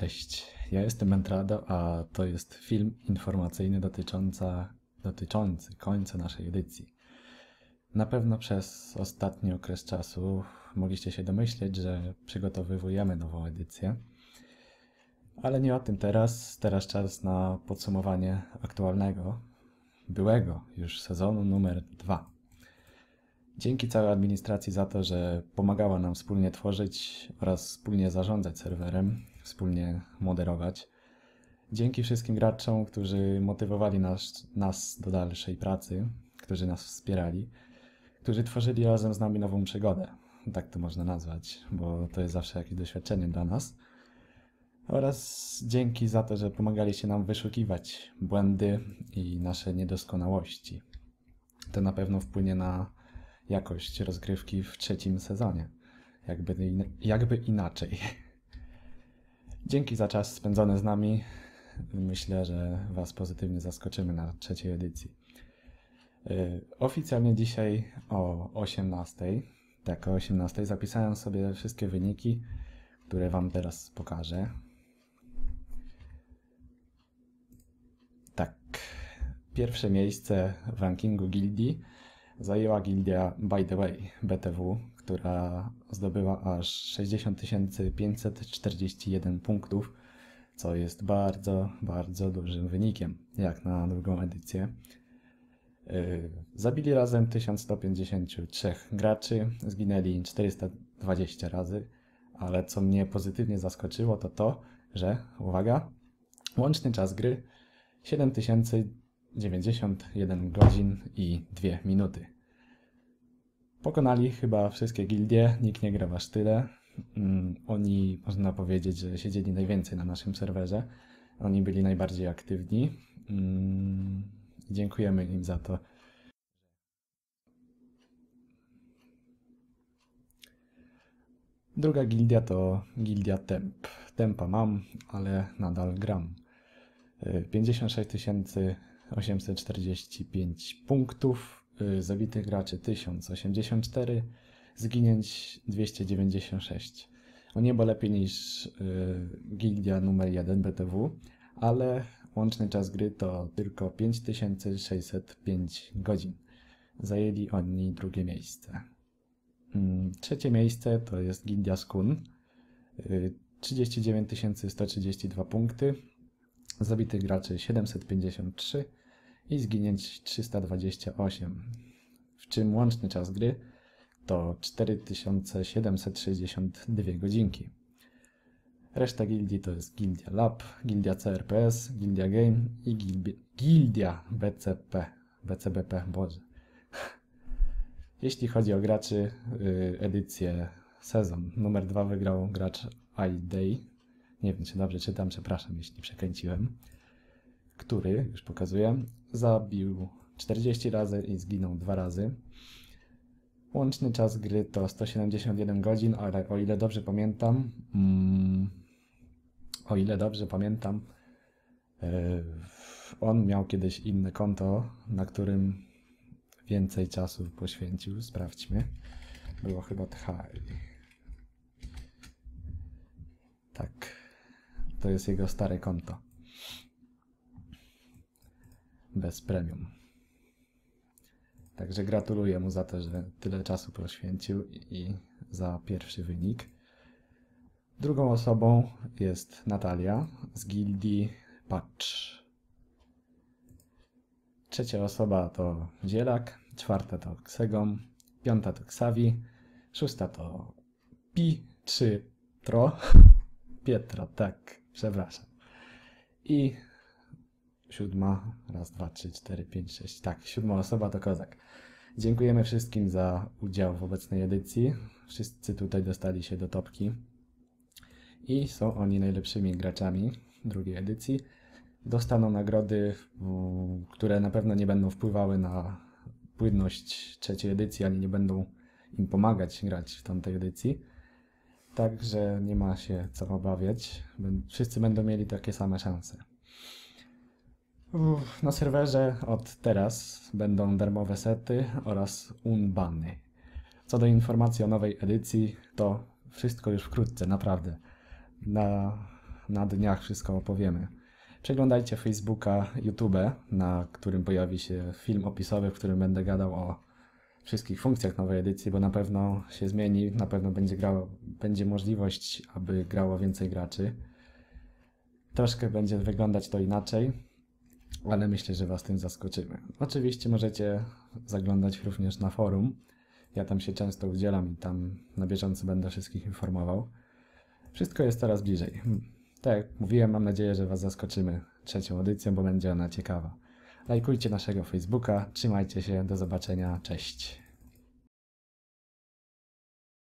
Cześć, ja jestem Mentrado, a to jest film informacyjny dotycząca, dotyczący końca naszej edycji. Na pewno przez ostatni okres czasu mogliście się domyśleć, że przygotowujemy nową edycję. Ale nie o tym teraz. Teraz czas na podsumowanie aktualnego, byłego już sezonu numer 2. Dzięki całej administracji za to, że pomagała nam wspólnie tworzyć oraz wspólnie zarządzać serwerem, wspólnie moderować. Dzięki wszystkim graczom, którzy motywowali nas, nas do dalszej pracy, którzy nas wspierali, którzy tworzyli razem z nami nową przygodę. Tak to można nazwać, bo to jest zawsze jakieś doświadczenie dla nas. Oraz dzięki za to, że pomagaliście nam wyszukiwać błędy i nasze niedoskonałości. To na pewno wpłynie na jakość rozgrywki w trzecim sezonie. Jakby, jakby inaczej. Dzięki za czas spędzony z nami. Myślę, że Was pozytywnie zaskoczymy na trzeciej edycji. Yy, oficjalnie dzisiaj o 18, tak o 18 zapisałem sobie wszystkie wyniki, które Wam teraz pokażę. Tak, pierwsze miejsce w rankingu gildii zajęła gildia By The Way BTW, która zdobyła aż 60 541 punktów, co jest bardzo, bardzo dużym wynikiem, jak na drugą edycję. Yy, zabili razem 1153 graczy, zginęli 420 razy, ale co mnie pozytywnie zaskoczyło to to, że, uwaga, łączny czas gry 7091 godzin i 2 minuty. Pokonali chyba wszystkie gildie, nikt nie gra aż tyle. Mm, oni, można powiedzieć, że siedzieli najwięcej na naszym serwerze. Oni byli najbardziej aktywni. Mm, dziękujemy im za to. Druga gildia to gildia Temp. Tempa mam, ale nadal gram. 56 845 punktów, Y, zabitych graczy 1084, zginięć 296. O niebo lepiej niż y, gildia numer 1 BTW, ale łączny czas gry to tylko 5605 godzin. Zajęli oni drugie miejsce. Mm, trzecie miejsce to jest gildia Skun. 39 132 punkty, zabitych graczy 753, i zginięć 328, w czym łączny czas gry to 4762 godzinki. Reszta gildii to jest Gildia Lab, Gildia CRPS, Gildia Game i Gildia BCP. BCBP, Boże. Jeśli chodzi o graczy, yy, edycję sezon numer 2 wygrał gracz iDay. Nie wiem, czy dobrze czytam, przepraszam, jeśli przekręciłem który, już pokazuję, zabił 40 razy i zginął dwa razy. Łączny czas gry to 171 godzin, ale o ile dobrze pamiętam, mm, o ile dobrze pamiętam, yy, on miał kiedyś inne konto, na którym więcej czasu poświęcił. Sprawdźmy. Było chyba Tchaj. Tak. To jest jego stare konto bez premium. Także gratuluję mu za to, że tyle czasu poświęcił i za pierwszy wynik. Drugą osobą jest Natalia z gildii Patch. Trzecia osoba to Zielak, czwarta to Ksegom, piąta to Ksawi, szósta to Pi czy Tro, Pietro, tak, przepraszam. I siódma, raz, dwa, trzy, cztery, pięć, sześć, tak, siódma osoba to kozak. Dziękujemy wszystkim za udział w obecnej edycji. Wszyscy tutaj dostali się do topki i są oni najlepszymi graczami drugiej edycji. Dostaną nagrody, które na pewno nie będą wpływały na płynność trzeciej edycji, ani nie będą im pomagać grać w tamtej edycji. Także nie ma się co obawiać. Wszyscy będą mieli takie same szanse. Na serwerze od teraz będą darmowe sety oraz unbany. Co do informacji o nowej edycji, to wszystko już wkrótce, naprawdę. Na, na dniach wszystko opowiemy. Przeglądajcie Facebooka, YouTube, na którym pojawi się film opisowy, w którym będę gadał o wszystkich funkcjach nowej edycji, bo na pewno się zmieni, na pewno będzie, grało, będzie możliwość, aby grało więcej graczy. Troszkę będzie wyglądać to inaczej, ale myślę, że Was tym zaskoczymy. Oczywiście możecie zaglądać również na forum. Ja tam się często udzielam i tam na bieżąco będę wszystkich informował. Wszystko jest coraz bliżej. Hmm. Tak jak mówiłem, mam nadzieję, że Was zaskoczymy trzecią edycją, bo będzie ona ciekawa. Lajkujcie naszego Facebooka, trzymajcie się, do zobaczenia, cześć.